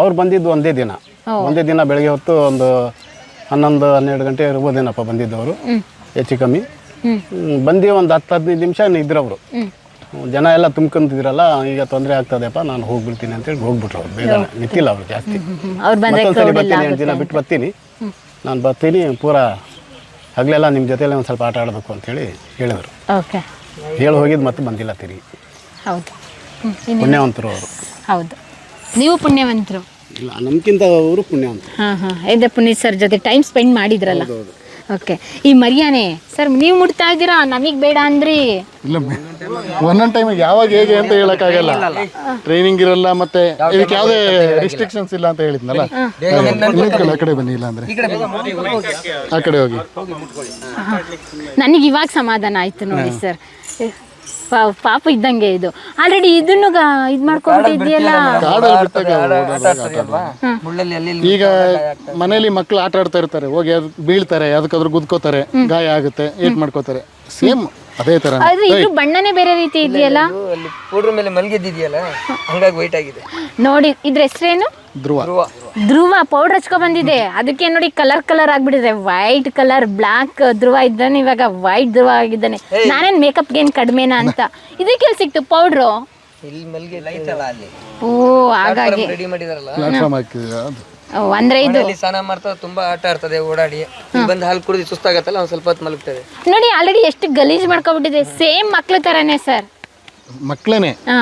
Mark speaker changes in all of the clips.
Speaker 1: ಅವ್ರು ಬಂದಿದ್ದು ಒಂದೇ ದಿನ. ಒಂದೇ ದಿನ ಬೆಳಗ್ಗೆ ಹೊತ್ತು ಒಂದು ಹನ್ನೊಂದು ಹನ್ನೆರಡು ಗಂಟೆ ಇರ್ಬೋದೇನಪ್ಪ ಬಂದಿದ್ದವರು ಹೆಚ್ಚು ಕಮ್ಮಿ. ಬಂದು ಒಂದು ಹತ್ತು ಹದಿನೈದು ನಿಮಿಷ ಇದ್ರವರು ಜನ ಎಲ್ಲ ತುಂಬ್ಕೊಂತಿದ್ರಲ್ಲ ಈಗ ತೊಂದರೆ ಆಗ್ತದೆಪ್ಪ ನಾನು ಹೋಗ್ಬಿಡ್ತೀನಿ ಅಂತೇಳಿ ಹೋಗ್ಬಿಟ್ರು ಅವ್ರು. ಬೇಗ ನಿಂತಿಲ್ಲ ಅವರು ಜಾಸ್ತಿ. ಮತ್ತೊಂದ್ಸರಿ ಬರ್ತೀನಿ ಎಂಟು ದಿನ ಬಿಟ್ಟು ಬರ್ತೀನಿ. ನಾನು ಬರ್ತೀನಿ ಪೂರಾ ಹಗಲೆಲ್ಲ ನಿಮ್ಮ ಜೊತೆಲೆ ಒಂದು ಸ್ವಲ್ಪ ಆಟ ಆಡಬೇಕು ಅಂತೇಳಿ ಹೇಳಿದರು. ಹೇಳಿ ಹೋಗಿದ್ದು ಮತ್ತೆ ಬಂದಿಲ್ಲ ತಿರುಗಿ.
Speaker 2: ಹೌದು.
Speaker 1: ಪುಣ್ಯವಂತರು ಅವರು.
Speaker 2: ಹೌದು. ನೀವು ಪುಣ್ಯವಂತರು.
Speaker 1: ಇಲ್ಲ ನಮ್ಗಿಂತ ಅವರು ಪುಣ್ಯವಂತರು.
Speaker 2: ಹಾಂ ಹಾಂ. ಇದೆ ಪುನೀತ್ ಸರ್ ಜೊತೆ ಟೈಮ್ ಸ್ಪೆಂಡ್ ಮಾಡಿದ್ರಲ್ಲ? ಓಕೆ ಈ ಮರಿಯಾನೆ ಸರ್ ನೀವು ಮುಟ್ತಾ ಇದ್ದೀರಾ? ನಮಗೆ ಬೇಡ ಅಂದ್ರಿ.
Speaker 3: ಇಲ್ಲ ಒಂದೊಂದು ಟೈಮಿಗೆ ಯಾವಾಗ ಹೇಗೆ ಅಂತ ಹೇಳಕ್ಕಾಗಲ್ಲ. ಟ್ರೈನಿಂಗ್ ಇರಲ್ಲ ಮತ್ತೆ ಇದಕ್ಕೆ ಯಾವುದೇ ರಿಸ್ಟ್ರಿಕ್ಷನ್ಸ್ ಇಲ್ಲ ಅಂತ ಹೇಳಿದ್ನಲ್ಲ? ನಿಂತ್ಕೊಳ್ಳಿ, ಆ ಕಡೆ ಬನ್ನಿ ಇಲ್ಲ ಅಂದ್ರೆ. ಆ ಕಡೆ ಹೋಗಿ.
Speaker 2: ನನಗೆ ಇವಾಗ ಸಮಾಧಾನ ಆಯ್ತು ನೋಡಿ ಸರ್. ಪಾಪ ಇದ್ದಂಗೆ ಇದು. ಆಲ್ರೆಡಿ ಇದನ್ನು ಇದು ಮಾಡ್ಕೊಂಡಿದ್ಯಲ್ಲ
Speaker 3: ಕಾಡಲ್ಲಿ ಬಿಟ್ಟಾಗ ಈಗ ಮನೇಲಿ ಮಕ್ಕಳು ಆಟ ಆಡ್ತಾ ಇರ್ತಾರೆ ಹೋಗಿ ಅದು ಬೀಳ್ತಾರೆ ಅದಕ್ಕಾದ್ರೂ ಗುದ್ಕೋತಾರೆ ಗಾಯ ಆಗುತ್ತೆ ಏನ್ ಮಾಡ್ಕೋತಾರೆ? ಸೇಮ್ ಅದೇ ತರ
Speaker 2: ಅದು ಇದು ಬಣ್ಣನೇ ಬೇರೆ ರೀತಿ ಇದೆಯಲ್ಲ?
Speaker 4: ಅಲ್ಲಿ ಪೌಡ್ರ್ ಮೇಲೆ ಮಲಗಿದ್ದಿದೆಯಲ್ಲ ಹಂಗಾಗಿ ವೈಟ್ ಆಗಿದೆ.
Speaker 2: ನೋಡಿ ಇದ್ರ ಹೆಸರೇನು?
Speaker 3: ಧ್ರುವ.
Speaker 2: ಧ್ರುವ. ಪೌಡರ್ ಹಚ್ಕೊ ಬಂದಿದೆ ಅದಕ್ಕೆ ನೋಡಿ ಕಲರ್ ಕಲರ್ ಆಗ್ಬಿಟ್ಟಿದೆ. ವೈಟ್ ಕಲರ್ ಬ್ಲಾಕ್ ಧ್ರುವ ಇದ್ದಾನೆ ಇವಾಗ ವೈಟ್ ಧ್ರುವ ಆಗಿದ್ದಾನೆ. ನಾನೇನ್ ಮೇಕಪ್ ಏನ್ ಕಡಿಮೆನಾ ಅಂತ? ಇದಕ್ಕೆ ಸಿಕ್ತು ಪೌಡ್ರು ಓ ಹಾಗಾಗಿ. ಓ, ಅಂದ್ರೆ ಇದು
Speaker 4: ಅಲ್ಲಿ ಸ್ನಾನ ಮಾಡ್ತಾ ತುಂಬಾ ಆಟ ಆಡ್ತದೆ ಓಡಾಡಿ. ಬಂದು ಹಾಲು ಕುಡಿದು ಸುಸ್ತಾಗತ್ತಲ್ಲ ಒಂದ್ ಸ್ವಲ್ಪ ಹೊತ್ತು ಮಲಗ್ತದೆ.
Speaker 2: ನೋಡಿ ಆಲ್ರೆಡಿ ಎಷ್ಟು ಗಲೀಜ್ ಮಾಡ್ಕೊಬಿಟ್ಟಿದೆ. ಸೇಮ್ ಮಕ್ಳು ತರನೇ ಸರ್
Speaker 3: ಮಕ್ಳೇನೆ?
Speaker 2: ಹಾ.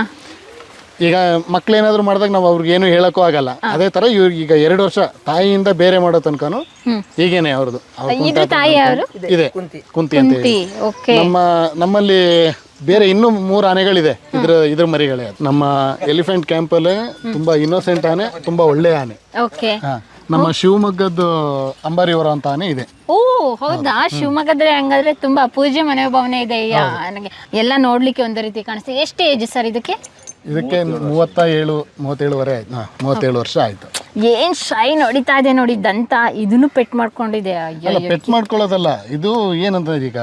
Speaker 3: ಈಗ ಮಕ್ಳೇನಾದ್ರು ಮಾಡಿದಾಗ ನಾವು ಅವ್ರಿಗೆ ಏನು ಹೇಳಕ್ಕೂ ಆಗಲ್ಲ. ಅದೇ ತರ ಇವ್ರಿಗೆ ಈಗ ಎರಡು ವರ್ಷ ತಾಯಿಯಿಂದ ಬೇರೆ ಮಾಡೋ ತನಕನು ಹೀಗೇನೆ ಅವ್ರದ್ದು
Speaker 2: ಇದ್ರ ತಾಯಿ ಅವರು
Speaker 3: ಇದೆ. ಕುಂತಿ. ಅಂತ ಹೇಳಿ.
Speaker 2: ಓಕೆ
Speaker 3: ನಮ್ಮ ನಮ್ಮಲ್ಲಿ ಬೇರೆ ಇನ್ನೂ ಮೂರು ಆನೆಗಳಿದೆ. ಇದ್ರ ಇದ್ರ ಮರಿಗಳೇ ಅದು. ನಮ್ಮ ಎಲಿಫೆಂಟ್ ಕ್ಯಾಂಪಲ್ಲಿ ತುಂಬಾ ಇನ್ನೋಸೆಂಟ್ ಆನೆ ತುಂಬಾ ಒಳ್ಳೆ ಆನೆ.
Speaker 2: ಓಕೆ.
Speaker 3: ಹಾ. ನಮ್ಮ ಶಿವಮೊಗ್ಗದ್ದು ಅಂಬಾರಿವರ ಅಂತ ಆನೆ ಇದೆ.
Speaker 2: ಓ ಹೌದಾ? ಶಿವಮೊಗ್ಗದ್ರೆ ಹಂಗಾದ್ರೆ ತುಂಬಾ ಪೂಜೆ ಮನೋಭಾವನೆ ಇದೆ ಯಾ, ನನಗೆ ಎಲ್ಲ ನೋಡ್ಲಿಕ್ಕೆ ಒಂದು ರೀತಿ ಕಾಣಿಸ್ತದೆ. ಎಷ್ಟು ಏಜ್ ಸರ್ ಇದಕ್ಕೆ?
Speaker 3: ಇದಕ್ಕೆ ಮೂವತ್ತ ಏಳು ಮೂವತ್ತೇಳುವರೆ ಆಯ್ತು. ಹಾ ಮೂವತ್ತೇಳು ವರ್ಷ ಆಯ್ತು.
Speaker 2: ಏನ್ ಶೈನ್ ಹೊಡಿತಾ ಇದೆ ನೋಡಿ ದಂತ ಇದನ್ನು ಪೆಟ್ ಮಾಡ್ಕೊಂಡಿದೆ. ಅಯ್ಯೋ
Speaker 3: ಅಲ್ಲ ಪೆಟ್ ಮಾಡ್ಕೊಳ್ಳೋದಲ್ಲ ಇದು ಏನಂತ ಈಗ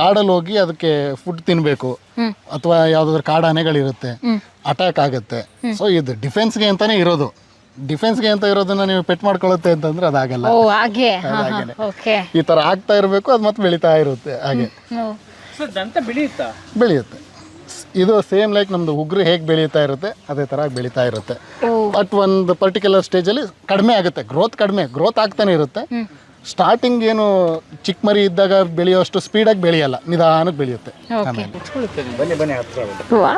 Speaker 3: ಕಾಡಲ್ಲಿ ಹೋಗಿ ಅದಕ್ಕೆ ಫುಡ್ ತಿನ್ಬೇಕು. ಅಥವಾ ಯಾವ್ದಾದ್ರು ಕಾಡಾನೆಗಳಿರುತ್ತೆ ಅಟ್ಯಾಕ್ ಆಗುತ್ತೆ. ಸೊ ಇದು ಡಿಫೆನ್ಸ್ಗೆ ಅಂತಾನೆ ಇರೋದು. ಡಿಫೆನ್ಸ್ಗೆ ಅಂತ ಇರೋದನ್ನ ನೀವು ಪೆಟ್ ಮಾಡ್ಕೊಳ್ಳುತ್ತೆ ಅಂತಂದ್ರೆ ಅದಾಗಲ್ಲ
Speaker 2: ಓ ಹಾಗೆ. ಓಕೆ
Speaker 3: ಈ ತರ ಆಗ್ತಾ ಇರಬೇಕು ಅದು ಮತ್ತೆ ಬೆಳೀತಾ ಇರುತ್ತೆ ಹಾಗೆ. ಬೆಳೆಯುತ್ತೆ? ಇದು ಸೇಮ್ ಲೈಕ್ ನಮ್ದು ಉಗ್ರು ಹೇಗೆ ಬೆಳೀತಾ ಇರುತ್ತೆ ಅದೇ ತರ ಬೆಳೀತಾ ಇರುತ್ತೆ. ಬಟ್ ಒಂದು ಪರ್ಟಿಕ್ಯುಲರ್ ಸ್ಟೇಜಲ್ಲಿ ಕಡಿಮೆ ಆಗುತ್ತೆ ಗ್ರೋತ್ ಕಡಿಮೆ ಗ್ರೋತ್ ಆಗ್ತಾನೆ ಇರುತ್ತೆ. ಸ್ಟಾರ್ಟಿಂಗ್ ಏನು ಚಿಕ್ಕ ಮರಿ ಇದ್ದಾಗ ಬೆಳೆಯೋಷ್ಟು ಸ್ಪೀಡಾಗಿ ಬೆಳೆಯಲ್ಲ ನಿಧಾನಕ್ಕೆ ಬೆಳೆಯುತ್ತೆ. ಆಮೇಲೆ.
Speaker 2: ವಾ